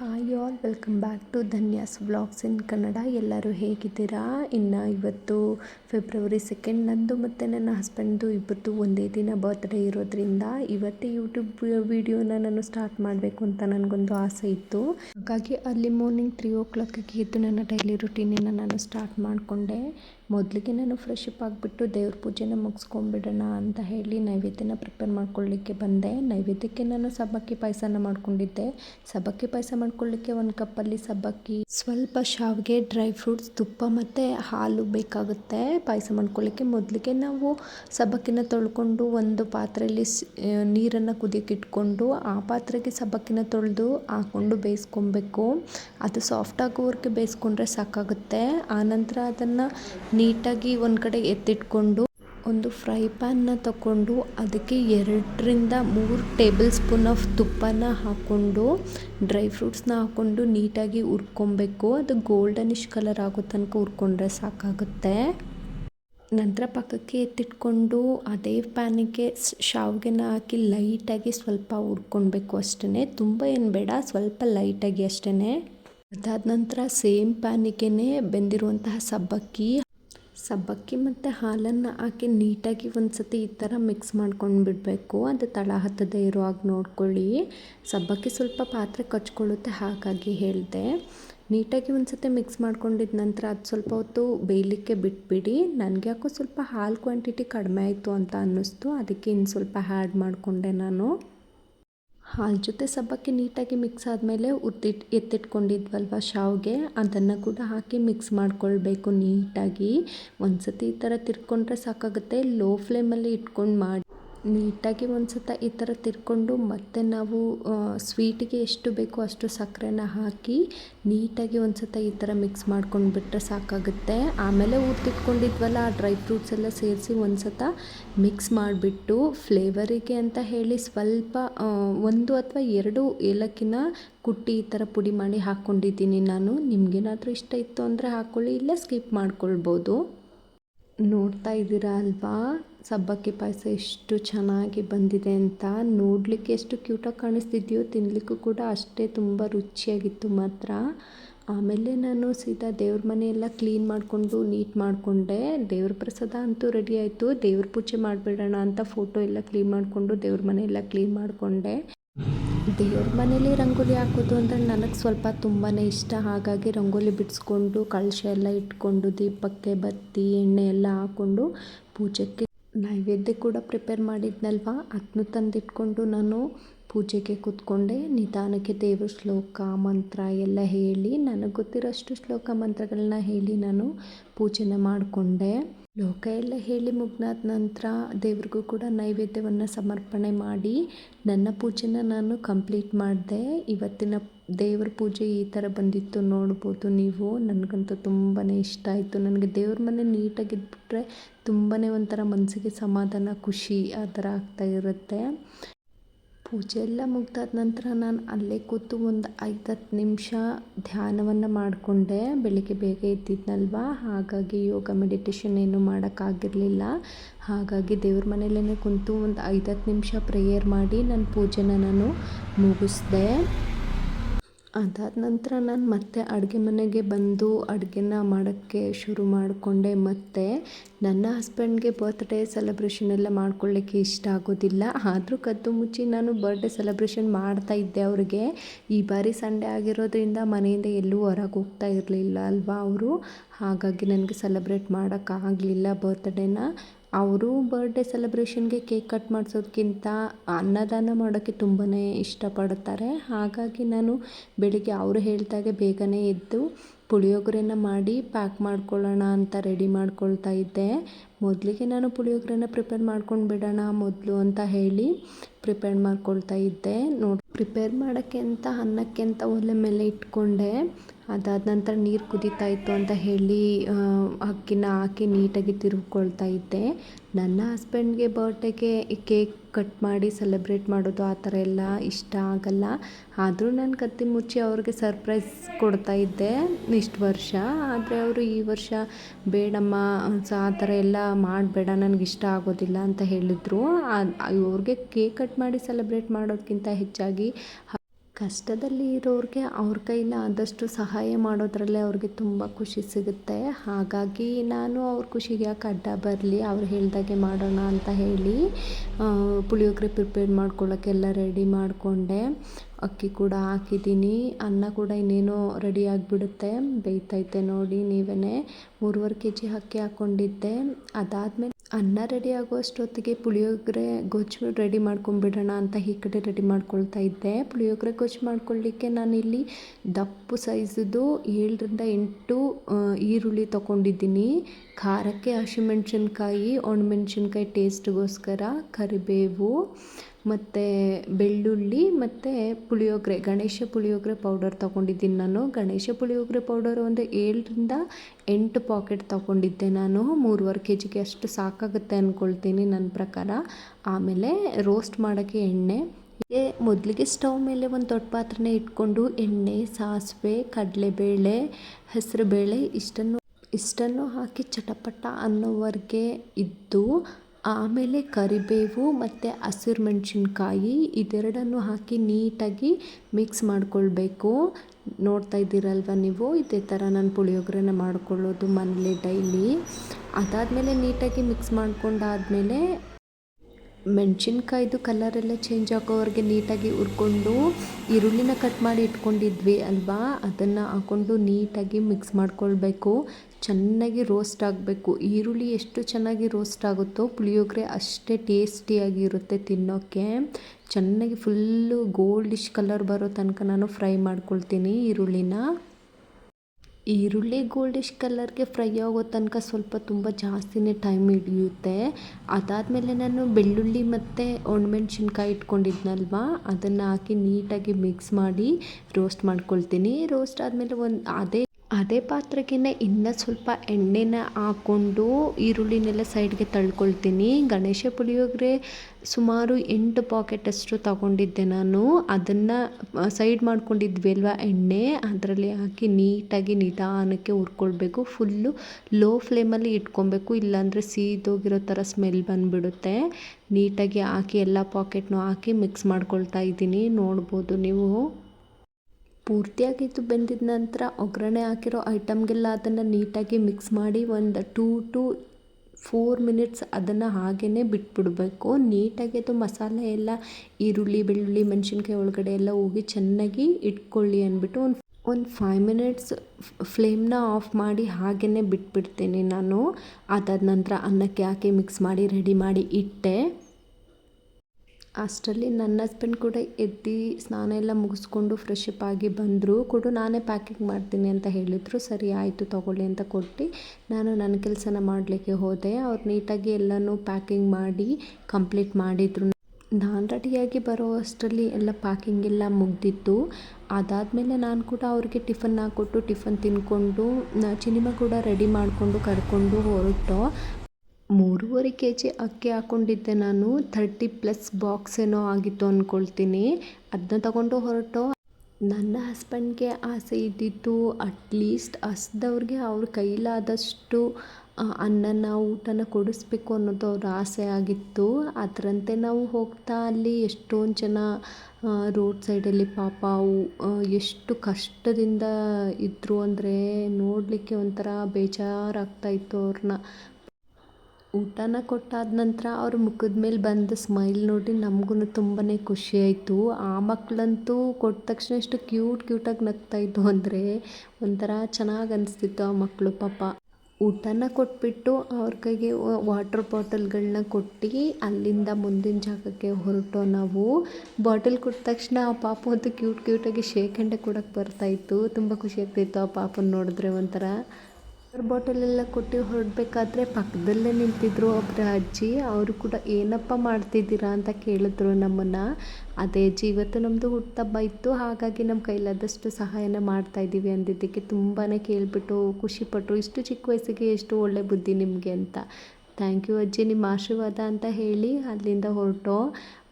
Hi all welcome back to Dhanya's blogs in Kannada ಎಲ್ಲರೂ ಹೇಗಿದ್ದೀರಾ? ಇನ್ನು ಇವತ್ತು ಫೆಬ್ರವರಿ ಸೆಕೆಂಡ್ ನಂದು ಮತ್ತು ನನ್ನ ಹಸ್ಬೆಂಡ್ದು ಇಬ್ಬರದ್ದು ಒಂದೇ ದಿನ ಬರ್ತ್ಡೇ ಇರೋದ್ರಿಂದ ಇವತ್ತೇ ಯೂಟ್ಯೂಬ್ ವಿಡಿಯೋನ ನಾನು ಸ್ಟಾರ್ಟ್ ಮಾಡಬೇಕು ಅಂತ ನನಗೊಂದು ಆಸೆ ಇತ್ತು. ಹಾಗಾಗಿ ಅರ್ಲಿ ಮಾರ್ನಿಂಗ್ ತ್ರೀ ಓ ಕ್ಲಾಕಿಗೆ ಎದ್ದು ನನ್ನ ಡೈಲಿ ರುಟೀನನ್ನು ನಾನು ಸ್ಟಾರ್ಟ್ ಮಾಡಿಕೊಂಡೆ. ಮೊದಲಿಗೆ ನಾನು ಫ್ರೆಶ್ ಅಪ್ ಆಗಿಬಿಟ್ಟು ದೇವ್ರ ಪೂಜೆನ ಮುಗಿಸ್ಕೊಂಬಿಡೋಣ ಅಂತ ಹೇಳಿ ನೈವೇದ್ಯನ ಪ್ರಿಪೇರ್ ಮಾಡ್ಕೊಳ್ಳಿಕ್ಕೆ ಬಂದೆ. ನೈವೇದ್ಯಕ್ಕೆ ನಾನು ಸಬ್ಬಕ್ಕಿ ಪಾಯಸನ ಮಾಡ್ಕೊಂಡಿದ್ದೆ. ಸಬ್ಬಕ್ಕಿ ಪಾಯಸ ಮಾಡ್ಕೊಳ್ಳಿಕ್ಕೆ ಒಂದು ಕಪ್ಪಲ್ಲಿ ಸಬ್ಬಕ್ಕಿ, ಸ್ವಲ್ಪ ಶಾವಿಗೆ ಡ್ರೈ ಫ್ರೂಟ್ಸ್ ತುಪ್ಪ ಮತ್ತು ಹಾಲು ಬೇಕಾಗುತ್ತೆ. ಪಾಯಸ ಮಾಡ್ಕೊಳ್ಳಿಕ್ಕೆ ಮೊದಲಿಗೆ ನಾವು ಸಬ್ಬಕ್ಕಿನ ತೊಳ್ಕೊಂಡು ಒಂದು ಪಾತ್ರೆಯಲ್ಲಿ ನೀರನ್ನು ಕುದಿಯಕ್ಕೆ ಇಟ್ಕೊಂಡು ಆ ಪಾತ್ರೆಗೆ ಸಬ್ಬಕ್ಕಿನ ತೊಳೆದು ಹಾಕ್ಕೊಂಡು ಬೇಯಿಸ್ಕೊಬೇಕು. ಅದು ಸಾಫ್ಟ್ ಆಗೋವರೆಗೆ ಬೇಯಿಸ್ಕೊಂಡ್ರೆ ಸಾಕಾಗುತ್ತೆ. ಆನಂತರ ಅದನ್ನು ನೀಟಾಗಿ ಒಂದು ಕಡೆ ಎತ್ತಿಟ್ಕೊಂಡು ಒಂದು ಫ್ರೈ ಪ್ಯಾನ್ನ ತಗೊಂಡು ಅದಕ್ಕೆ ಎರಡರಿಂದ ಮೂರು ಟೇಬಲ್ ಸ್ಪೂನ್ ಆಫ್ ತುಪ್ಪನ ಹಾಕ್ಕೊಂಡು ಡ್ರೈ ಫ್ರೂಟ್ಸ್ನ ಹಾಕ್ಕೊಂಡು ನೀಟಾಗಿ ಹುರ್ಕೊಬೇಕು. ಅದು ಗೋಲ್ಡನಿಶ್ ಕಲರ್ ಆಗೋ ತನಕ ಹುರ್ಕೊಂಡ್ರೆ ಸಾಕಾಗುತ್ತೆ. ನಂತರ ಪಕ್ಕಕ್ಕೆ ಎತ್ತಿಟ್ಕೊಂಡು ಅದೇ ಪ್ಯಾನಿಗೆ ಶಾವಿಗೆನ ಹಾಕಿ ಲೈಟಾಗಿ ಸ್ವಲ್ಪ ಹುರ್ಕೊಳ್ಬೇಕು ಅಷ್ಟೇ ತುಂಬ ಏನು ಬೇಡ, ಸ್ವಲ್ಪ ಲೈಟಾಗಿ ಅಷ್ಟೇ ಅದಾದ ನಂತರ ಸೇಮ್ ಪ್ಯಾನಿಗೆ ಬೆಂದಿರುವಂತಹ ಸಬ್ಬಕ್ಕಿ ಸಬ್ಬಕ್ಕಿ ಮತ್ತು ಹಾಲನ್ನು ಹಾಕಿ ನೀಟಾಗಿ ಒಂದು ಸತಿ ಈ ಥರ ಮಿಕ್ಸ್ ಮಾಡ್ಕೊಂಡು ಬಿಡಬೇಕು. ಅದು ತಳ ಹತ್ತದೇ ಇರೋ ಹಾಗೆ ನೋಡ್ಕೊಳ್ಳಿ. ಸಬ್ಬಕ್ಕಿ ಸ್ವಲ್ಪ ಪಾತ್ರೆ ಕಚ್ಕೊಳ್ಳುತ್ತೆ, ಹಾಗಾಗಿ ಹೇಳಿದೆ. ನೀಟಾಗಿ ಒಂದು ಸತಿ ಮಿಕ್ಸ್ ಮಾಡ್ಕೊಂಡಿದ್ದ ನಂತರ ಅದು ಸ್ವಲ್ಪ ಹೊತ್ತು ಬೇಯಲಿಕ್ಕೆ ಬಿಟ್ಬಿಡಿ. ನನಗೆ ಯಾಕೋ ಸ್ವಲ್ಪ ಹಾಲು ಕ್ವಾಂಟಿಟಿ ಕಡಿಮೆ ಆಯಿತು ಅಂತ ಅನ್ನಿಸ್ತು. ಅದಕ್ಕೆ ಇನ್ನು ಸ್ವಲ್ಪ ಹ್ಯಾಡ್ ಮಾಡಿಕೊಂಡೆ ನಾನು. ಹಾಲು ಜೊತೆ ಸಬ್ಬಕ್ಕಿ ನೀಟಾಗಿ ಮಿಕ್ಸ್ ಆದಮೇಲೆ ಉತ್ತಿಟ್ಟು ಎತ್ತಿಟ್ಕೊಂಡಿದ್ವಲ್ವ ಶಾವಿಗೆ, ಅದನ್ನು ಕೂಡ ಹಾಕಿ ಮಿಕ್ಸ್ ಮಾಡ್ಕೊಳ್ಬೇಕು ನೀಟಾಗಿ. ಒಂದು ಸತಿ ಈ ಥರ ತಿರ್ಕೊಂಡ್ರೆ ಸಾಕಾಗುತ್ತೆ. ಲೋ ಫ್ಲೇಮಲ್ಲಿ ಇಟ್ಕೊಂಡು ಮಾಡಿ ನೀಟಾಗಿ ಒಂದು ಸತ ಈ ಥರ ತಿರ್ಕೊಂಡು ಮತ್ತೆ ನಾವು ಸ್ವೀಟಿಗೆ ಎಷ್ಟು ಬೇಕೋ ಅಷ್ಟು ಸಕ್ಕರೆನ ಹಾಕಿ ನೀಟಾಗಿ ಒಂದು ಸತ ಈ ಥರ ಮಿಕ್ಸ್ ಮಾಡ್ಕೊಂಡು ಬಿಟ್ಟರೆ ಸಾಕಾಗುತ್ತೆ. ಆಮೇಲೆ ಊರ್ತಿಟ್ಕೊಂಡಿದ್ವಲ್ಲ, ಆ ಡ್ರೈ ಫ್ರೂಟ್ಸ್ ಎಲ್ಲ ಸೇರಿಸಿ ಒಂದು ಸತ ಮಿಕ್ಸ್ ಮಾಡಿಬಿಟ್ಟು ಫ್ಲೇವರಿಗೆ ಅಂತ ಹೇಳಿ ಸ್ವಲ್ಪ ಒಂದು ಅಥವಾ ಎರಡು ಏಲಕ್ಕಿನ ಕುಟ್ಟಿ ಈ ಥರ ಪುಡಿ ಮಾಡಿ ಹಾಕ್ಕೊಂಡಿದ್ದೀನಿ ನಾನು. ನಿಮಗೇನಾದರೂ ಇಷ್ಟ ಇತ್ತು ಅಂದರೆ ಹಾಕ್ಕೊಳ್ಳಿ ಇಲ್ಲ ಸ್ಕಿಪ್ ಮಾಡ್ಕೊಳ್ಬೋದು. ನೋಡ್ತಾ ಇದ್ದೀರಾ ಅಲ್ವಾ? ಸಬ್ಬಕ್ಕಿ ಪಾಯಸ ಎಷ್ಟು ಚೆನ್ನಾಗಿ ಬಂದಿದೆ ಅಂತ ನೋಡಲಿಕ್ಕೆ ಎಷ್ಟು ಕ್ಯೂಟಾಗಿ ಕಾಣಿಸ್ತಿದೆಯೋ ತಿನ್ನಲಿಕ್ಕೂ ಕೂಡ ಅಷ್ಟೇ ತುಂಬ ರುಚಿಯಾಗಿತ್ತು ಮಾತ್ರ. ಆಮೇಲೆ ನಾನು ಸೀದಾ ದೇವ್ರ ಮನೆಯೆಲ್ಲ ಕ್ಲೀನ್ ಮಾಡಿಕೊಂಡು ನೀಟ್ ಮಾಡಿಕೊಂಡೆ. ದೇವ್ರ ಪ್ರಸಾದ ಅಂತೂ ರೆಡಿ ಆಯಿತು. ದೇವ್ರ ಪೂಜೆ ಮಾಡಿಬಿಡೋಣ ಅಂತ ಫೋಟೋ ಎಲ್ಲ ಕ್ಲೀನ್ ಮಾಡಿಕೊಂಡು ದೇವ್ರ ಮನೆಯೆಲ್ಲ ಕ್ಲೀನ್ ಮಾಡಿಕೊಂಡೆ. ದೇವ್ರ ಮನೇಲಿ ರಂಗೋಲಿ ಹಾಕೋದು ಅಂದರೆ ನನಗೆ ಸ್ವಲ್ಪ ತುಂಬಾ ಇಷ್ಟ. ಹಾಗಾಗಿ ರಂಗೋಲಿ ಬಿಡಿಸ್ಕೊಂಡು ಕಳಶ ಎಲ್ಲ ಇಟ್ಕೊಂಡು ದೀಪಕ್ಕೆ ಬತ್ತಿ, ಎಣ್ಣೆ ಎಲ್ಲ ಹಾಕ್ಕೊಂಡು ಪೂಜೆಗೆ ನೈವೇದ್ಯ ಕೂಡ ಪ್ರಿಪೇರ್ ಮಾಡಿದ್ನಲ್ವ? ಅದನ್ನು ತಂದಿಟ್ಕೊಂಡು ನಾನು ಪೂಜೆಗೆ ಕೂತ್ಕೊಂಡೆ. ನಿಧಾನಕ್ಕೆ ದೇವ್ರ ಶ್ಲೋಕ, ಮಂತ್ರ ಎಲ್ಲ ಹೇಳಿ, ನನಗೆ ಗೊತ್ತಿರೋಷ್ಟು ಶ್ಲೋಕ ಮಂತ್ರಗಳನ್ನ ಹೇಳಿ ನಾನು ಪೂಜೆನ ಮಾಡಿಕೊಂಡೆ. ಶ್ಲೋಕ ಎಲ್ಲ ಹೇಳಿ ಮುಗ್ನಾದ ನಂತರ ದೇವ್ರಿಗೂ ಕೂಡ ನೈವೇದ್ಯವನ್ನು ಸಮರ್ಪಣೆ ಮಾಡಿ ನನ್ನ ಪೂಜೆನ ನಾನು ಕಂಪ್ಲೀಟ್ ಮಾಡಿದೆ. ಇವತ್ತಿನ ದೇವ್ರ ಪೂಜೆ ಈ ಥರ ಬಂದಿತ್ತು ನೋಡ್ಬೋದು ನೀವು. ನನಗಂತೂ ತುಂಬಾ ಇಷ್ಟ ಆಯಿತು. ನನಗೆ ದೇವ್ರ ಮನೆ ನೀಟಾಗಿದ್ಬಿಟ್ರೆ ತುಂಬಾ ಒಂಥರ ಮನಸ್ಸಿಗೆ ಸಮಾಧಾನ, ಖುಷಿ ಆ ಥರ ಆಗ್ತಾ ಇರುತ್ತೆ. ಪೂಜೆ ಎಲ್ಲ ಮುಗ್ದಾದ ನಂತರ ನಾನು ಅಲ್ಲೇ ಕೂತು ಒಂದು ಐದು ಹತ್ತು ನಿಮಿಷ ಧ್ಯಾನವನ್ನು ಮಾಡಿಕೊಂಡೆ. ಬೆಳಿಗ್ಗೆ ಬೇಗ ಎದ್ದಿದ್ನಲ್ವ? ಹಾಗಾಗಿ ಯೋಗ ಮೆಡಿಟೇಷನ್ ಏನು ಮಾಡೋಕ್ಕಾಗಿರಲಿಲ್ಲ. ಹಾಗಾಗಿ ದೇವ್ರ ಮನೆಯಲ್ಲೇ ಕುಂತು ಒಂದು ಐದು ಹತ್ತು ನಿಮಿಷ ಪ್ರೇಯರ್ ಮಾಡಿ ನನ್ನ ಪೂಜೆನ ನಾನು ಮುಗಿಸ್ದೆ. ಅದಾದ ನಂತರ ನಾನು ಮತ್ತೆ ಅಡುಗೆ ಮನೆಗೆ ಬಂದು ಅಡುಗೆನ ಮಾಡೋಕ್ಕೆ ಶುರು ಮಾಡಿಕೊಂಡೆ. ಮತ್ತು ನನ್ನ ಹಸ್ಬೆಂಡ್ಗೆ ಬರ್ತ್ಡೇ ಸೆಲೆಬ್ರೇಷನ್ ಎಲ್ಲ ಮಾಡ್ಕೊಳ್ಳಿಕ್ಕೆ ಇಷ್ಟ ಆಗೋದಿಲ್ಲ. ಆದರೂ ಕದ್ದು ಮುಚ್ಚಿ ನಾನು ಬರ್ಡೇ ಸೆಲೆಬ್ರೇಷನ್ ಮಾಡ್ತಾ ಇದ್ದೆ ಅವ್ರಿಗೆ. ಈ ಬಾರಿ ಸಂಡೇ ಆಗಿರೋದ್ರಿಂದ ಮನೆಯಿಂದ ಎಲ್ಲೂ ಹೊರಗೆ ಹೋಗ್ತಾ ಇರಲಿಲ್ಲ ಅಲ್ವಾ ಅವರು? ಹಾಗಾಗಿ ನನಗೆ ಸೆಲೆಬ್ರೇಟ್ ಮಾಡೋಕ್ಕಾಗಲಿಲ್ಲ ಬರ್ತ್ಡೇನ ಅವರು ಬರ್ಡೇ ಸೆಲೆಬ್ರೇಷನ್ಗೆ ಕೇಕ್ ಕಟ್ ಮಾಡಿಸೋದಕ್ಕಿಂತ ಅನ್ನದಾನ ಮಾಡೋಕ್ಕೆ ತುಂಬಾ ಇಷ್ಟಪಡುತ್ತಾರೆ ಹಾಗಾಗಿ ನಾನು ಬೆಳಿಗ್ಗೆ ಅವರು ಹೇಳ್ದಾಗೆ ಬೇಗನೆ ಎದ್ದು ಪುಳಿಯೋಗರೆನ ಮಾಡಿ ಪ್ಯಾಕ್ ಮಾಡ್ಕೊಳ್ಳೋಣ ಅಂತ ರೆಡಿ ಮಾಡ್ಕೊಳ್ತಾ ಇದ್ದೆ. ಮೊದಲಿಗೆ ನಾನು ಪುಳಿಯೋಗರೆನ ಪ್ರಿಪೇರ್ ಮಾಡ್ಕೊಂಡು ಬಿಡೋಣ ಮೊದಲು ಅಂತ ಹೇಳಿ ಪ್ರಿಪೇರ್ ಮಾಡ್ಕೊಳ್ತಾ ಇದ್ದೆ. ನೋಡಿ ಪ್ರಿಪೇರ್ ಮಾಡೋಕ್ಕೆ ಅಂತ ಅನ್ನಕ್ಕೆ ಅಂತ ಒಲೆ ಮೇಲೆ ಇಟ್ಕೊಂಡೆ. ಅದಾದ ನಂತರ ನೀರು ಕುದೀತಾ ಇತ್ತು ಅಂತ ಹೇಳಿ ಅಕ್ಕಿನ ಹಾಕಿ ನೀಟಾಗಿ ತಿರುಗ್ಕೊಳ್ತಾ ಇದ್ದೆ. ನನ್ನ ಹಸ್ಬೆಂಡ್ಗೆ ಬರ್ಡೇಗೆ ಕೇಕ್ ಕಟ್ ಮಾಡಿ ಸೆಲೆಬ್ರೇಟ್ ಮಾಡೋದು ಆ ಥರ ಎಲ್ಲ ಇಷ್ಟ ಆಗಲ್ಲ. ಆದರೂ ನಾನು ಕತ್ತಿ ಮುಚ್ಚಿ ಅವ್ರಿಗೆ ಸರ್ಪ್ರೈಸ್ ಕೊಡ್ತಾ ಇದ್ದೆ ಇಷ್ಟು ವರ್ಷ. ಆದರೆ ಅವರು ಈ ವರ್ಷ, ಬೇಡಮ್ಮ, ಸೊ, ಆ ಥರ ಎಲ್ಲ ಮಾಡಬೇಡ, ನನಗೆ ಇಷ್ಟ ಆಗೋದಿಲ್ಲ ಅಂತ ಹೇಳಿದರು. ಅವ್ರಿಗೆ ಕೇಕ್ ಕಟ್ ಮಾಡಿ ಸೆಲೆಬ್ರೇಟ್ ಮಾಡೋದಕ್ಕಿಂತ ಹೆಚ್ಚಾಗಿ ಕಷ್ಟದಲ್ಲಿ ಇರೋರಿಗೆ ಅವ್ರ ಕೈಲಿ ಆದಷ್ಟು ಸಹಾಯ ಮಾಡೋದ್ರಲ್ಲೇ ಅವ್ರಿಗೆ ತುಂಬ ಖುಷಿ ಸಿಗುತ್ತೆ. ಹಾಗಾಗಿ ನಾನು ಅವ್ರ ಖುಷಿಗೆ ಯಾಕೆ ಅಡ್ಡ ಬರಲಿ, ಅವ್ರು ಹೇಳ್ದಾಗೆ ಮಾಡೋಣ ಅಂತ ಹೇಳಿ ಪುಳಿಯೋಗರೆ ಪ್ರಿಪೇರ್ ಮಾಡ್ಕೊಳ್ಳೋಕ್ಕೆಲ್ಲ ರೆಡಿ ಮಾಡಿಕೊಂಡೆ. ಅಕ್ಕಿ ಕೂಡ ಹಾಕಿದ್ದೀನಿ. ಅನ್ನ ಕೂಡ ಇನ್ನೇನೋ ರೆಡಿ ಆಗಿಬಿಡುತ್ತೆ. ಬೇಯ್ತೈತೆ ನೋಡಿ ನೀವೇ ಮೂರುವರೆ ಕೆ ಜಿ ಅಕ್ಕಿ ಹಾಕ್ಕೊಂಡಿದ್ದೆ. ಅದಾದಮೇಲೆ ಅನ್ನ ರೆಡಿ ಆಗುವಷ್ಟೊತ್ತಿಗೆ ಪುಳಿಯೋಗರೆ ಗೊಜ್ಜು ರೆಡಿ ಮಾಡ್ಕೊಂಬಿಡೋಣ ಅಂತ ಈ ಕಡೆ ರೆಡಿ ಮಾಡ್ಕೊಳ್ತಾ ಇದ್ದೆ. ಪುಳಿಯೋಗರೆ ಗೊಜ್ಜು ಮಾಡ್ಕೊಳ್ಳಿಕ್ಕೆ ನಾನಿಲ್ಲಿ ದಪ್ಪು ಸೈಜದು ಏಳರಿಂದ ಎಂಟು ಈರುಳ್ಳಿ ತೊಗೊಂಡಿದ್ದೀನಿ. ಖಾರಕ್ಕೆ ಹಸಿಮೆಣ್ಸಿನ್ಕಾಯಿ, ಒಣಮೆಣ್ಸಿನ್ಕಾಯಿ ಟೇಸ್ಟ್ಗೋಸ್ಕರ ಕರಿಬೇವು. ಮತ್ತು ಬೆಳ್ಳುಳ್ಳಿ ಮತ್ತು ಪುಳಿಯೋಗರೆ, ಗಣೇಶ ಪುಳಿಯೋಗರೆ ಪೌಡರ್ ತೊಗೊಂಡಿದ್ದೀನಿ ನಾನು. ಗಣೇಶ ಪುಳಿಯೋಗರೆ ಪೌಡರ್ ಒಂದು ಏಳರಿಂದ ಎಂಟು ಪಾಕೆಟ್ ತೊಗೊಂಡಿದ್ದೆ ನಾನು. ಮೂರುವರೆ ಕೆ ಜಿಗೆ ಅಷ್ಟು ಸಾಕಾಗುತ್ತೆ ಅಂದ್ಕೊಳ್ತೀನಿ ನನ್ನ ಪ್ರಕಾರ. ಆಮೇಲೆ ರೋಸ್ಟ್ ಮಾಡೋಕ್ಕೆ ಎಣ್ಣೆ. ಮೊದಲಿಗೆ ಸ್ಟವ್ ಮೇಲೆ ಒಂದು ದೊಡ್ಡ ಪಾತ್ರೆನೇ ಇಟ್ಕೊಂಡು ಎಣ್ಣೆ, ಸಾಸಿವೆ, ಕಡಲೆಬೇಳೆ, ಹೆಸರುಬೇಳೆ ಇಷ್ಟನ್ನು ಇಷ್ಟನ್ನು ಹಾಕಿ ಚಟಪಟ ಅನ್ನೋವರೆಗೆ ಇದ್ದು ಆಮೇಲೆ ಕರಿಬೇವು ಮತ್ತು ಹಸಿರು ಮೆಣಸಿನ್ಕಾಯಿ ಇದೆರಡನ್ನು ಹಾಕಿ ನೀಟಾಗಿ ಮಿಕ್ಸ್ ಮಾಡಿಕೊಳ್ಬೇಕು. ನೋಡ್ತಾ ಇದ್ದೀರಲ್ವ ನೀವು? ಇದೇ ಥರ ನಾನು ಪುಳಿಯೋಗರೆನ ಮಾಡ್ಕೊಳ್ಳೋದು ಮನೇಲಿ ಡೈಲಿ. ಅದಾದಮೇಲೆ ನೀಟಾಗಿ ಮಿಕ್ಸ್ ಮಾಡ್ಕೊಂಡಾದಮೇಲೆ ಮೆಣಸಿನ್ಕಾಯ್ದು ಕಲರೆಲ್ಲ ಚೇಂಜ್ ಆಗೋವರೆಗೆ ನೀಟಾಗಿ ಹುರ್ಕೊಂಡು ಈರುಳ್ಳಿನ ಕಟ್ ಮಾಡಿ ಇಟ್ಕೊಂಡಿದ್ವಿ ಅಲ್ವಾ? ಅದನ್ನು ಹಾಕ್ಕೊಂಡು ನೀಟಾಗಿ ಮಿಕ್ಸ್ ಮಾಡ್ಕೊಳ್ಬೇಕು. ಚೆನ್ನಾಗಿ ರೋಸ್ಟ್ ಆಗಬೇಕು. ಈರುಳ್ಳಿ ಎಷ್ಟು ಚೆನ್ನಾಗಿ ರೋಸ್ಟ್ ಆಗುತ್ತೋ ಪುಳಿಯೋಗರೆ ಅಷ್ಟೇ ಟೇಸ್ಟಿಯಾಗಿರುತ್ತೆ ತಿನ್ನೋಕ್ಕೆ ಚೆನ್ನಾಗಿ ಫುಲ್ಲು ಗೋಲ್ಡಿಶ್ ಕಲರ್ ಬರೋ ತನಕ ನಾನು ಫ್ರೈ ಮಾಡ್ಕೊಳ್ತೀನಿ ಈರುಳ್ಳಿನ. ಈರುಳ್ಳಿ ಗೋಲ್ಡಿಶ್ ಕಲರ್ಗೆ ಫ್ರೈ ಆಗೋ ತನಕ ಸ್ವಲ್ಪ ತುಂಬ ಜಾಸ್ತಿನೇ ಟೈಮ್ ಹಿಡಿಯುತ್ತೆ. ಅದಾದಮೇಲೆ ನಾನು ಬೆಳ್ಳುಳ್ಳಿ ಮತ್ತು ಒಣಮೆಣ್ಸಿನ್ಕಾಯಿ ಇಟ್ಕೊಂಡಿದ್ನಲ್ವಾ? ಅದನ್ನು ಹಾಕಿ ನೀಟಾಗಿ ಮಿಕ್ಸ್ ಮಾಡಿ ರೋಸ್ಟ್ ಮಾಡ್ಕೊಳ್ತೀನಿ. ರೋಸ್ಟ್ ಆದಮೇಲೆ ಒಂದು ಅದೇ ಅದೇ ಪಾತ್ರೆಗೆ ಇನ್ನೂ ಸ್ವಲ್ಪ ಎಣ್ಣೆನ ಹಾಕ್ಕೊಂಡು ಈರುಳ್ಳಿನೆಲ್ಲ ಸೈಡ್ಗೆ ತಳ್ಕೊಳ್ತೀನಿ. ಗಣೇಶ ಪುಳಿಯೋಗರೆ ಸುಮಾರು ಎಂಟು ಪಾಕೆಟಷ್ಟು ತಗೊಂಡಿದ್ದೆ ನಾನು. ಅದನ್ನು ಸೈಡ್ ಮಾಡ್ಕೊಂಡಿದ್ವಿ ಅಲ್ವಾ ಎಣ್ಣೆ. ಅದರಲ್ಲಿ ಹಾಕಿ ನೀಟಾಗಿ ನಿಧಾನಕ್ಕೆ ಹುರ್ಕೊಳ್ಬೇಕು. ಫುಲ್ಲು ಲೋ ಫ್ಲೇಮಲ್ಲಿ ಇಟ್ಕೊಬೇಕು ಇಲ್ಲಾಂದರೆ ಸೀದೋಗಿರೋ ಥರ ಸ್ಮೆಲ್ ಬಂದುಬಿಡುತ್ತೆ. ನೀಟಾಗಿ ಹಾಕಿ ಎಲ್ಲ ಪಾಕೆಟ್ನೂ ಹಾಕಿ ಮಿಕ್ಸ್ ಮಾಡ್ಕೊಳ್ತಾ ಇದ್ದೀನಿ. ನೋಡ್ಬೋದು ನೀವು. ಪೂರ್ತಿಯಾಗಿ ಇದು ಬೆಂದಿದ ನಂತರ ಒಗ್ಗರಣೆ ಹಾಕಿರೋ ಐಟಮ್ಗೆಲ್ಲ ಅದನ್ನು ನೀಟಾಗಿ ಮಿಕ್ಸ್ ಮಾಡಿ ಒಂದು ಟೂ ಟು ಫೋರ್ ಮಿನಿಟ್ಸ್ ಅದನ್ನು ಹಾಗೇ ಬಿಟ್ಬಿಡಬೇಕು. ನೀಟಾಗಿ ಅದು ಮಸಾಲೆ ಎಲ್ಲ, ಈರುಳ್ಳಿ, ಬೆಳ್ಳುಳ್ಳಿ, ಮೆಣಸಿನ್ಕಾಯಿ ಒಳಗಡೆ ಎಲ್ಲ ಹೋಗಿ ಚೆನ್ನಾಗಿ ಇಟ್ಕೊಳ್ಳಿ ಅಂದ್ಬಿಟ್ಟು ಒಂದು ಒಂದು ಫೈವ್ ಮಿನಿಟ್ಸ್ ಫ್ಲೇಮ್ನ ಆಫ್ ಮಾಡಿ ಹಾಗೇ ಬಿಟ್ಬಿಡ್ತೀನಿ ನಾನು. ಅದಾದ ನಂತರ ಅನ್ನಕ್ಕೆ ಹಾಕಿ ಮಿಕ್ಸ್ ಮಾಡಿ ರೆಡಿ ಮಾಡಿ ಇಟ್ಟೆ. ಅಷ್ಟರಲ್ಲಿ ನನ್ನ ಹಸ್ಬೆಂಡ್ ಕೂಡ ಎದ್ದು ಸ್ನಾನ ಎಲ್ಲ ಮುಗಿಸ್ಕೊಂಡು ಫ್ರೆಶ್ ಅಪ್ ಆಗಿ ಬಂದರು. ಕೂಡ, ನಾನೇ ಪ್ಯಾಕಿಂಗ್ ಮಾಡ್ತೀನಿ ಅಂತ ಹೇಳಿದರು. ಸರಿ, ಆಯಿತು, ತೊಗೊಳ್ಳಿ ಅಂತ ಕೊಟ್ಟು ನಾನು ನನ್ನ ಕೆಲಸನ ಮಾಡಲಿಕ್ಕೆ ಹೋದೆ. ಅವ್ರು ನೀಟಾಗಿ ಎಲ್ಲನೂ ಪ್ಯಾಕಿಂಗ್ ಮಾಡಿ ಕಂಪ್ಲೀಟ್ ಮಾಡಿದರು. ನಾನು ರೆಡಿಯಾಗಿ ಬರೋ ಅಷ್ಟರಲ್ಲಿ ಎಲ್ಲ ಪ್ಯಾಕಿಂಗ್ ಎಲ್ಲ ಮುಗ್ದಿತ್ತು. ಅದಾದಮೇಲೆ ನಾನು ಕೂಡ ಅವ್ರಿಗೆ ಟಿಫನ್ ಹಾಕ್ಕೊಟ್ಟು ಟಿಫನ್ ತಿಂದ್ಕೊಂಡು ಸಿನಿಮಾ ಕೂಡ ರೆಡಿ ಮಾಡಿಕೊಂಡು ಕರ್ಕೊಂಡು ಹೊರಟು. ಮೂರುವರೆ ಕೆ ಜಿ ಅಕ್ಕಿ ಹಾಕ್ಕೊಂಡಿದ್ದೆ ನಾನು. ಥರ್ಟಿ ಪ್ಲಸ್ ಬಾಕ್ಸ್ ಏನೋ ಆಗಿತ್ತು ಅಂದ್ಕೊಳ್ತೀನಿ ಅದನ್ನ ತಗೊಂಡು ಹೊರಟು. ನನ್ನ ಹಸ್ಬೆಂಡ್ಗೆ ಆಸೆ ಇದ್ದಿತ್ತು ಅಟ್ಲೀಸ್ಟ್ ಹಸ್ದವ್ರಿಗೆ ಅವ್ರ ಕೈಲಾದಷ್ಟು ಅನ್ನನ, ಊಟನ ಕೊಡಿಸ್ಬೇಕು ಅನ್ನೋದು ಅವ್ರ ಆಸೆ ಆಗಿತ್ತು. ಅದರಂತೆ ನಾವು ಹೋಗ್ತಾ ಅಲ್ಲಿ ಎಷ್ಟೊಂದು ಜನ ರೋಡ್ ಸೈಡಲ್ಲಿ ಪಾಪ ಎಷ್ಟು ಕಷ್ಟದಿಂದ ಇದ್ದರು ಅಂದರೆ ನೋಡಲಿಕ್ಕೆ ಒಂಥರ ಬೇಜಾರಾಗ್ತಾಯಿತ್ತು ಅವ್ರನ್ನ. ಊಟನ ಕೊಟ್ಟಾದ ನಂತರ ಅವ್ರ ಮುಖದ ಮೇಲೆ ಬಂದ ಸ್ಮೈಲ್ ನೋಡಿ ನಮಗೂ ತುಂಬಾ ಖುಷಿ ಆಯಿತು. ಆ ಮಕ್ಕಳಂತೂ ಕೊಟ್ಟ ತಕ್ಷಣ ಎಷ್ಟು ಕ್ಯೂಟ್ ಕ್ಯೂಟಾಗಿ ನಗ್ತಾಯಿತ್ತು ಅಂದರೆ ಒಂಥರ ಚೆನ್ನಾಗಿ ಅನಿಸ್ತಿತ್ತು ಆ ಮಕ್ಕಳು ಪಾಪ. ಊಟನ ಕೊಟ್ಬಿಟ್ಟು ಅವ್ರ ಕೈಗೆ ವಾಟರ್ ಬಾಟಲ್ಗಳನ್ನ ಕೊಟ್ಟು ಅಲ್ಲಿಂದ ಮುಂದಿನ ಜಾಗಕ್ಕೆ ಹೊರಟೋ ನಾವು. ಬಾಟಲ್ ಕೊಟ್ಟ ತಕ್ಷಣ ಆ ಪಾಪ ಅಂತೂ ಕ್ಯೂಟ್ ಕ್ಯೂಟಾಗಿ ಶೇಖಂಡೆ ಕೊಡೋಕ್ಕೆ ಬರ್ತಾಯಿತ್ತು ತುಂಬ ಖುಷಿ ಆಗ್ತಿತ್ತು ಆ ಪಾಪನ ನೋಡಿದ್ರೆ ಒಂಥರ. ವಾಟರ್ ಬಾಟಲ್ ಎಲ್ಲ ಕೊಟ್ಟು ಹೊರಡಬೇಕಾದ್ರೆ ಪಕ್ಕದಲ್ಲೇ ನಿಂತಿದ್ರು ಒಬ್ಬರ ಅಜ್ಜಿ. ಅವರು ಕೂಡ, ಏನಪ್ಪ ಮಾಡ್ತಿದ್ದೀರಾ? ಅಂತ ಕೇಳಿದ್ರು ನಮ್ಮನ್ನು. ಅದೇ ಅಜ್ಜಿ, ಇವತ್ತು ನಮ್ಮದು ಹುಟ್ಟಬ್ಬ ಇತ್ತು. ಹಾಗಾಗಿ ನಮ್ಮ ಕೈಲಾದಷ್ಟು ಸಹಾಯನ ಮಾಡ್ತಾ ಇದ್ದೀವಿ ಅಂದಿದ್ದಕ್ಕೆ ತುಂಬಾ ಕೇಳಿಬಿಟ್ಟು ಖುಷಿಪಟ್ಟರು ಇಷ್ಟು ಚಿಕ್ಕ ವಯಸ್ಸಿಗೆ ಎಷ್ಟು ಒಳ್ಳೆ ಬುದ್ಧಿ ನಿಮಗೆ ಅಂತ. ಥ್ಯಾಂಕ್ ಯು ಅಜ್ಜಿ, ನಿಮ್ಮ ಆಶೀರ್ವಾದ ಅಂತ ಹೇಳಿ ಅಲ್ಲಿಂದ ಹೊರಟೋ.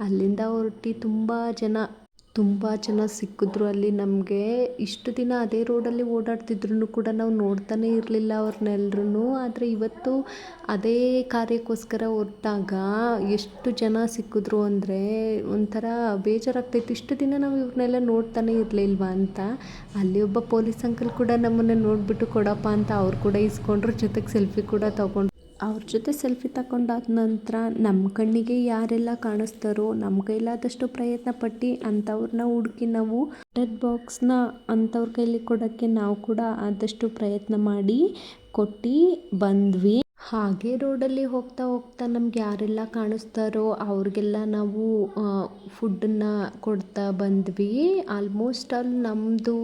ಅಲ್ಲಿಂದ ಹೊರಟಿ ತುಂಬ ಜನ ತುಂಬ ಜನ ಸಿಕ್ಕಿದ್ರು ಅಲ್ಲಿ ನಮಗೆ. ಇಷ್ಟು ದಿನ ಅದೇ ರೋಡಲ್ಲಿ ಓಡಾಡ್ತಿದ್ರು ಕೂಡ ನಾವು ನೋಡ್ತಾನೇ ಇರಲಿಲ್ಲ ಅವ್ರನ್ನೆಲ್ರೂ ಆದರೆ ಇವತ್ತು ಅದೇ ಕಾರ್ಯಕ್ಕೋಸ್ಕರ ಹೊರಟಾಗ ಎಷ್ಟು ಜನ ಸಿಕ್ಕಿದ್ರು ಅಂದರೆ ಒಂಥರ ಬೇಜಾರಾಗ್ತಾಯಿತ್ತು ಇಷ್ಟು ದಿನ ನಾವು ಇವ್ರನ್ನೆಲ್ಲ ನೋಡ್ತಾನೆ ಇರಲಿಲ್ವಾ ಅಂತ. ಅಲ್ಲಿ ಒಬ್ಬ ಪೊಲೀಸ್ ಅಂಕಲ್ ಕೂಡ ನಮ್ಮನ್ನು ನೋಡಿಬಿಟ್ಟು ಕೊಡಪ್ಪ ಅಂತ ಅವ್ರು ಕೂಡ ಇಸ್ಕೊಂಡ್ರು. ಜೊತೆಗೆ ಸೆಲ್ಫಿ ಕೂಡ ತಗೊಂಡ್ರು ಅವ್ರ ಜೊತೆ ಸೆಲ್ಫಿ ತಗೊಂಡಾದ ನಂತರ ನಮ್ಮ ಕಣ್ಣಿಗೆ ಯಾರೆಲ್ಲ ಕಾಣಿಸ್ತಾರೋ ನಮ್ಮ ಕೈಲಾದಷ್ಟು ಪ್ರಯತ್ನ ಪಟ್ಟು ಅಂಥವ್ರನ್ನ ಹುಡುಕಿ ನಾವು ಡೆಡ್ ಬಾಕ್ಸ್ನ ಅಂಥವ್ರ ಕೈಲಿ ಕೊಡೋಕ್ಕೆ ನಾವು ಕೂಡ ಆದಷ್ಟು ಪ್ರಯತ್ನ ಮಾಡಿ ಕೊಟ್ಟು ಬಂದ್ವಿ. ಹಾಗೆ ರೋಡಲ್ಲಿ ಹೋಗ್ತಾ ಹೋಗ್ತಾ ನಮ್ಗೆ ಯಾರೆಲ್ಲ ಕಾಣಿಸ್ತಾರೋ ಅವ್ರಿಗೆಲ್ಲ ನಾವು ಫುಡ್ಡನ್ನು ಕೊಡ್ತಾ ಬಂದ್ವಿ. ಆಲ್ಮೋಸ್ಟ್ ಅಲ್ಲಿ ನಮ್ಮದು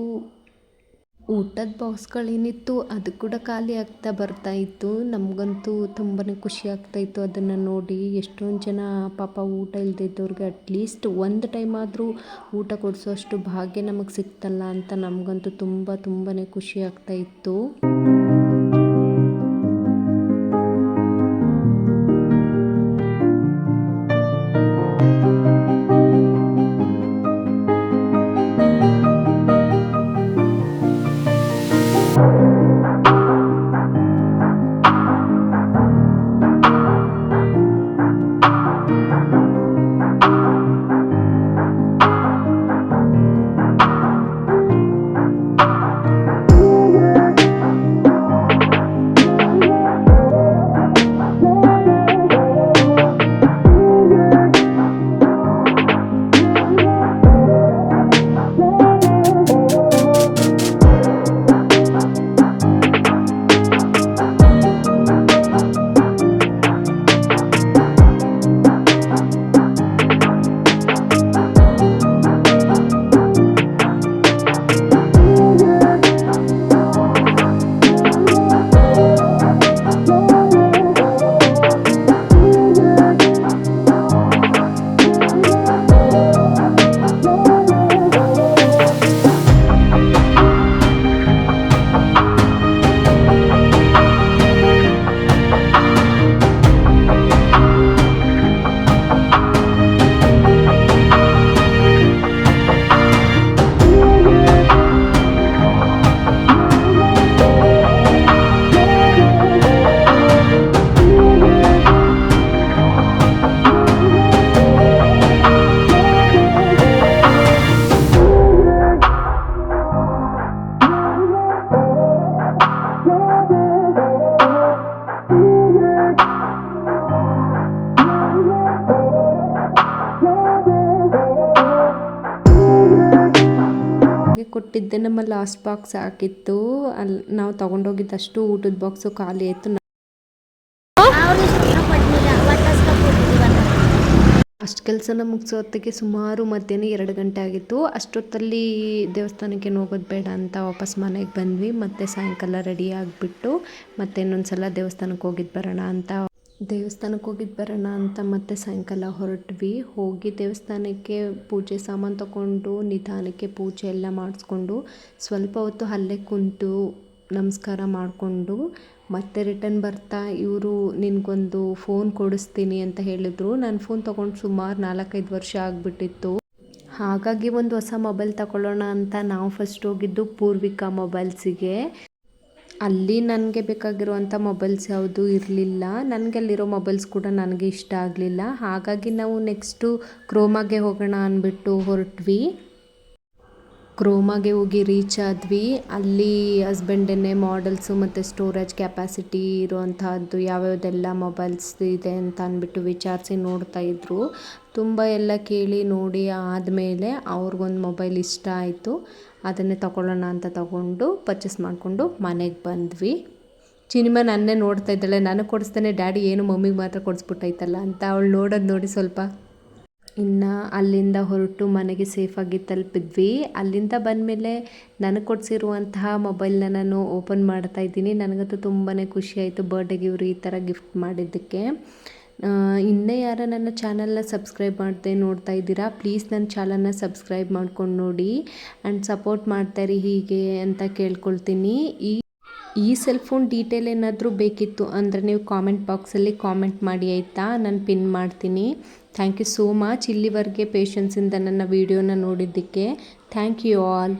ಊಟದ ಬಾಕ್ಸ್ಗಳೇನಿತ್ತು ಅದು ಕೂಡ ಖಾಲಿ ಆಗ್ತಾ ಬರ್ತಾ ಇತ್ತು. ನಮಗಂತೂ ತುಂಬಾ ಖುಷಿ ಆಗ್ತಾಯಿತ್ತು ಅದನ್ನು ನೋಡಿ. ಎಷ್ಟೊಂದು ಜನ ಪಾಪ ಊಟ ಇಲ್ದಿದ್ದವ್ರಿಗೆ ಅಟ್ಲೀಸ್ಟ್ ಒಂದು ಟೈಮ್ ಆದರೂ ಊಟ ಕೊಡಿಸೋಷ್ಟು ಭಾಗ್ಯ ನಮಗೆ ಸಿಕ್ತಲ್ಲ ಅಂತ ನಮಗಂತೂ ತುಂಬ ತುಂಬಾ ಖುಷಿ ಆಗ್ತಾಯಿತ್ತು ಹಾಗೆ ಕೊಟ್ಟಿದ್ದೆ ನಮ್ಮ ಲಾಸ್ಟ್ ಬಾಕ್ಸ್ ಹಾಕಿತ್ತು. ಅಲ್ಲಿ ನಾವು ತೊಗೊಂಡೋಗಿದ್ದಷ್ಟು ಊಟದ ಬಾಕ್ಸು ಖಾಲಿ ಆಯಿತು. ಅಷ್ಟು ಕೆಲಸನ ಮುಗಿಸೋ ಹೊತ್ತಿಗೆ ಸುಮಾರು ಮಧ್ಯಾಹ್ನ ಎರಡು ಗಂಟೆ ಆಗಿತ್ತು. ಅಷ್ಟೊತ್ತಲ್ಲಿ ದೇವಸ್ಥಾನಕ್ಕೆ ಹೋಗೋದು ಬೇಡ ಅಂತ ವಾಪಸ್ ಮನೆಗೆ ಬಂದ್ವಿ. ಮತ್ತೆ ಸಾಯಂಕಾಲ ರೆಡಿ ಆಗಿಬಿಟ್ಟು ಮತ್ತೆ ಇನ್ನೊಂದು ಸಲ ದೇವಸ್ಥಾನಕ್ಕೆ ಹೋಗಿದ್ದು ಬರೋಣ ಅಂತ ದೇವಸ್ಥಾನಕ್ಕೆ ಹೋಗಿದ್ದು ಬರೋಣ ಅಂತ ಮತ್ತೆ ಸಾಯಂಕಾಲ ಹೊರಟ್ವಿ. ಹೋಗಿ ದೇವಸ್ಥಾನಕ್ಕೆ ಪೂಜೆ ಸಾಮಾನು ತಗೊಂಡು ನಿಧಾನಕ್ಕೆ ಪೂಜೆ ಎಲ್ಲ ಮಾಡಿಸ್ಕೊಂಡು, ಸ್ವಲ್ಪ ಹೊತ್ತು ಅಲ್ಲೇ ಕುಂತು ನಮಸ್ಕಾರ ಮಾಡಿಕೊಂಡು ಮತ್ತೆ ರಿಟರ್ನ್ ಬರ್ತಾ ಇವರು ನಿನಗೊಂದು ಫೋನ್ ಕೊಡಿಸ್ತೀನಿ ಅಂತ ಹೇಳಿದರು. ನಾನು ಫೋನ್ ತೊಗೊಂಡು ಸುಮಾರು ನಾಲ್ಕೈದು ವರ್ಷ ಆಗಿಬಿಟ್ಟಿತ್ತು. ಹಾಗಾಗಿ ಒಂದು ಹೊಸ ಮೊಬೈಲ್ ತಗೊಳ್ಳೋಣ ಅಂತ ನಾವು ಫಸ್ಟ್ ಹೋಗಿದ್ದು ಪೂರ್ವಿಕಾ ಮೊಬೈಲ್ಸಿಗೆ. ಅಲ್ಲಿ ನನಗೆ ಬೇಕಾಗಿರುವಂಥ ಮೊಬೈಲ್ಸ್ ಯಾವುದೂ ಇರಲಿಲ್ಲ. ನನಗೆ ಅಲ್ಲಿರೋ ಮೊಬೈಲ್ಸ್ ಕೂಡ ನನಗೆ ಇಷ್ಟ ಆಗಲಿಲ್ಲ. ಹಾಗಾಗಿ ನಾವು ನೆಕ್ಸ್ಟು ಕ್ರೋಮಾಗೆ ಹೋಗೋಣ ಅಂದ್ಬಿಟ್ಟು ಹೊರಟ್ವಿ. ಕ್ರೋಮಾಗೆ ಹೋಗಿ ರೀಚ್ ಆದ್ವಿ. ಅಲ್ಲಿ ಹಸ್ಬೆಂಡನ್ನೇ ಮಾಡಲ್ಸು ಮತ್ತು ಸ್ಟೋರೇಜ್ ಕೆಪಾಸಿಟಿ ಇರುವಂತಹದ್ದು ಯಾವ್ಯಾವುದೆಲ್ಲ ಮೊಬೈಲ್ಸ್ ಇದೆ ಅಂತ ಅಂದ್ಬಿಟ್ಟು ವಿಚಾರಿಸಿ ನೋಡ್ತಾ ಇದ್ರು. ತುಂಬ ಎಲ್ಲ ಕೇಳಿ ನೋಡಿ ಆದಮೇಲೆ ಅವ್ರಿಗೊಂದು ಮೊಬೈಲ್ ಇಷ್ಟ ಆಯಿತು. ಅದನ್ನೇ ತಗೊಳ್ಳೋಣ ಅಂತ ತಗೊಂಡು ಪರ್ಚೇಸ್ ಮಾಡಿಕೊಂಡು ಮನೆಗೆ ಬಂದ್ವಿ. ಚಿನಿಮ ನನ್ನೇ ನೋಡ್ತಾ ಇದ್ದಾಳೆ, ನನಗೆ ಕೊಡಿಸ್ತಾನೆ, ಡ್ಯಾಡಿ ಏನು ಮಮ್ಮಿಗೆ ಮಾತ್ರ ಕೊಡಿಸ್ಬಿಟ್ಟೈತಲ್ಲ ಅಂತ ಅವಳು ನೋಡೋದು ನೋಡಿ ಸ್ವಲ್ಪ. ಇನ್ನು ಅಲ್ಲಿಂದ ಹೊರಟು ಮನೆಗೆ ಸೇಫಾಗಿ ತಲುಪಿದ್ವಿ. ಅಲ್ಲಿಂದ ಬಂದಮೇಲೆ ನನಗೆ ಕೊಡಿಸಿರುವಂತಹ ಮೊಬೈಲ್ನ ನಾನು ಓಪನ್ ಮಾಡ್ತಾ ಇದ್ದೀನಿ. ನನಗಂತೂ ತುಂಬಾ ಖುಷಿಯಾಯಿತು ಬರ್ಡೇಗೆ ಇವರು ಈ ಥರ ಗಿಫ್ಟ್ ಮಾಡಿದ್ದಕ್ಕೆ. ಇನ್ನೇ ಯಾರ ನನ್ನ ಚಾನಲ್ನ ಸಬ್ಸ್ಕ್ರೈಬ್ ಮಾಡದೆ ನೋಡ್ತಾ ಇದ್ದೀರಾ, ಪ್ಲೀಸ್ ನನ್ನ ಚಾನಲ್ನ ಸಬ್ಸ್ಕ್ರೈಬ್ ಮಾಡ್ಕೊಂಡು ನೋಡಿ. ಆ್ಯಂಡ್ ಸಪೋರ್ಟ್ ಮಾಡ್ತಾಯಿರಿ ಹೀಗೆ ಅಂತ ಕೇಳ್ಕೊಳ್ತೀನಿ. ಈ ಈ ಸೆಲ್ ಫೋನ್ ಡೀಟೇಲ್ ಏನಾದರೂ ಬೇಕಿತ್ತು ಅಂದರೆ ನೀವು ಕಾಮೆಂಟ್ ಬಾಕ್ಸಲ್ಲಿ ಕಾಮೆಂಟ್ ಮಾಡಿ ಆಯಿತಾ? ನಾನು ಪಿನ್ ಮಾಡ್ತೀನಿ. ಥ್ಯಾಂಕ್ ಯು ಸೋ ಮಚ್ ಇಲ್ಲಿವರೆಗೆ ಪೇಷನ್ಸಿಂದ ನನ್ನ ವೀಡಿಯೋನ ನೋಡಿದ್ದಕ್ಕೆ. Thank you all